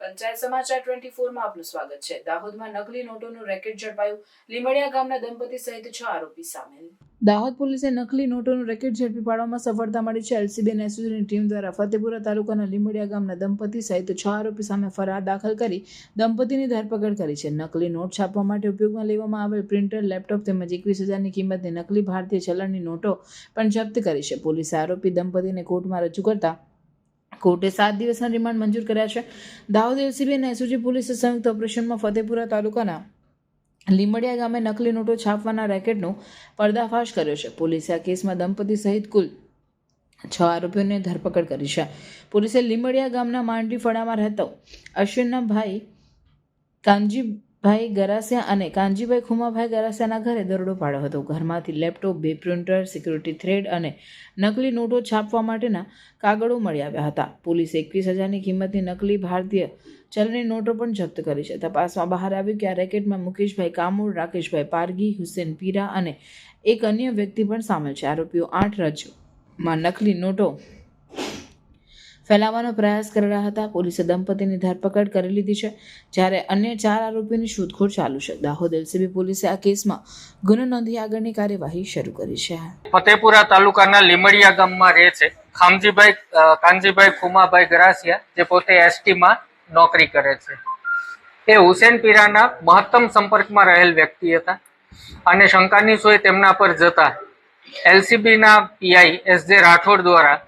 પંચાયત સમાચાર ટ્વેન્ટી ફોરમાં આપનું સ્વાગત છે. દાહોદમાં નકલી નોટોનું રેકેટ ઝડપાયું. લીમડિયા ગામના દંપતી સહિત છ આરોપી સામેલ. દાહોદ પોલીસે નકલી નોટોનું રેકેટ ઝડપી પાડવામાં સફળતા મળી છે. એલસીબી અને એસઓજીની ટીમ દ્વારા ફતેપુરા તાલુકાના લીમડિયા ગામના દંપતી સહિત છ આરોપી સામે ફરિયાદ દાખલ કરી દંપતીની ધરપકડ કરી છે. નકલી નોટ છાપવા માટે ઉપયોગમાં લેવામાં આવેલ પ્રિન્ટર, લેપટોપ તેમજ એકવીસ હજારની કિંમતની નકલી ભારતીય ચલણની નોટો પણ જપ્ત કરી છે. પોલીસે આરોપી દંપતીને કોર્ટમાં રજૂ કરતા કોર્ટે સાત દિવસના રિમાન્ડ મંજૂર કર્યા છે. દાઉદ એલસીબી અને એસઓજી પોલીસે સંયુક્ત ઓપરેશનમાં ફતેપુરા તાલુકાના લીમડિયા ગામે નકલી નોટો છાપવાના રેકેટનો પર્દાફાશ કર્યો છે. પોલીસે આ કેસમાં દંપતી સહિત કુલ છ આરોપીઓને ધરપકડ કરી છે. પોલીસે લીમડિયા ગામના માંડવી ફળામાં રહેતો અશ્વિનના ભાઈ કાનજીભાઈ ગરાસિયા અને કાનજીભાઈ ખુમાભાઈ ગરાસિયાના ઘરે દરોડો પાડ્યો હતો. ઘરમાંથી લેપટોપ, બે પ્રિન્ટર સિક્યુરિટી થ્રેડ અને નકલી નોટો છાપવા માટેના કાગળો મળી આવ્યા હતા. પોલીસે એકવીસ હજારની કિંમતની નકલી ભારતીય ચલણી નોટો પણ જપ્ત કરી છે. તપાસમાં બહાર આવ્યું કે આ રેકેટમાં મુકેશભાઈ કામુર, રાકેશભાઈ પારગી હુસેન પીરા અને એક અન્ય વ્યક્તિ પણ સામેલ છે. આરોપીઓ આઠ રાજ્યોમાં નકલી નોટો ફેલાવવાનો પ્રયાસ કરી રહ્યા હતા. પોલીસે દંપતીની ધરપકડ કરી લીધી છે, જ્યારે અન્ય ચાર આરોપીની શોધખોળ ચાલુ છે. દાહોદ એલસીબી પોલીસે આ કેસમાં ગુનો નોંધી આગળની કાર્યવાહી શરૂ કરી છે. ફતેપુરા તાલુકાના લીમડિયા ગામમાં રહે છે. ખામજીભાઈ કાનજીભાઈ ખુમાભાઈ ગરાસિયા, જે પોતે એસટીમાં નોકરી કરે છે. એ હુસેન પીરાના મહત્તમ સંપર્કમાં રહેલ વ્યક્તિ હતા અને શંકાની સોય તેમના પર જતા એલસીબીના પીઆઈ એસ જે રાઠોડ દ્વારા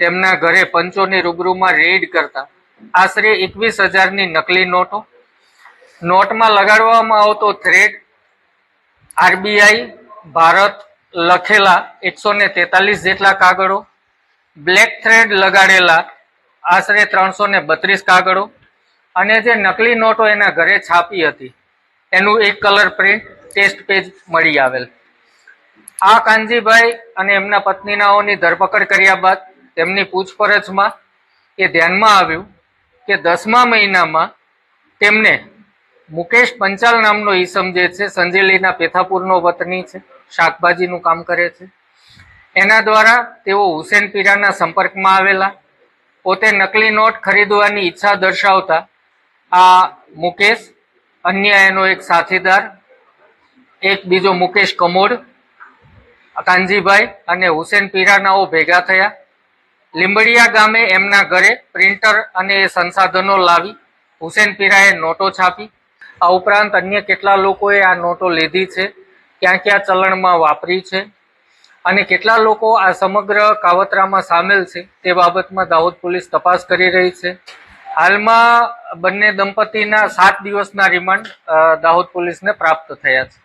તેમના ઘરે પંચોની રૂબરૂમાં રેડ કરતા. આશરે એકવીસ હજારની નકલી નોટો. નોટમાં લગાડવામાં આવતો થ્રેડ આરબીઆઈ, ભારત લખેલા એકસો ને તેતાલીસ જેટલા કાગળો, બ્લેક થ્રેડ લગાડેલા આશરે ત્રણસો ને બત્રીસ કાગળો અને જે નકલી નોટો એના ઘરે છાપી હતી. એનું એક કલર પ્રિન્ટ, ટેસ્ટ પેજ મળી આવેલ. આ કાનજીભાઈ અને એમના પત્નીનાઓની ધરપકડ કર્યા બાદ તેમની પૂછપરછમાં એ ધ્યાનમાં આવ્યું કે દસમા મહિનામાં તેમને મુકેશ પંચાલ નામનો ઈસમ જે છે, સંજેલીના પેથાપુરનો વતની છે, શાકભાજીનું કામ કરે છે. એના દ્વારા તેઓ હુસેન પીરાના સંપર્કમાં આવેલા, પોતે નકલી નોટ ખરીદવાની ઈચ્છા દર્શાવતા આ મુકેશ અન્ય એનો એક સાથીદાર, એક બીજો મુકેશ કમોડ, કાનજીભાઈ અને હુસેન પીરાનાઓ ભેગા થયા. લીંબડિયા ગામે એમના ઘરે પ્રિન્ટર અને સંસાધનો લાવી હુસેન પીરાએ નોટો છાપી. આ ઉપરાંત અન્ય કેટલા લોકોએ આ નોટો લીધી છે, ક્યાં ક્યાં ચલણમાં વાપરી છે અને કેટલા લોકો આ સમગ્ર કાવતરામાં સામેલ છે તે બાબતમાં દાહોદ પોલીસ તપાસ કરી રહી છે. હાલમાં બંને દંપતીના સાત દિવસના રિમાન્ડ દાહોદ પોલીસને પ્રાપ્ત થયા છે.